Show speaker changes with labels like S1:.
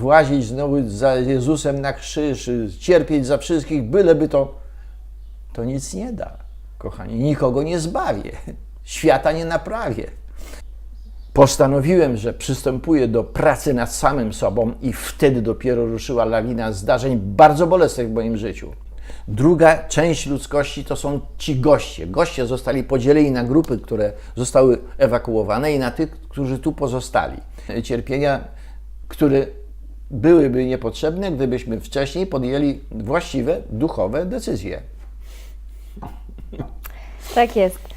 S1: włazić znowu za Jezusem na krzyż, cierpieć za wszystkich, byleby to, to nic nie da, kochani. Nikogo nie zbawię, świata nie naprawię. Postanowiłem, że przystępuję do pracy nad samym sobą i wtedy dopiero ruszyła lawina zdarzeń bardzo bolesnych w moim życiu. Druga część ludzkości to są ci goście. Goście zostali podzieleni na grupy, które zostały ewakuowane i na tych, którzy tu pozostali. Cierpienia, które byłyby niepotrzebne, gdybyśmy wcześniej podjęli właściwe duchowe decyzje.
S2: Tak jest.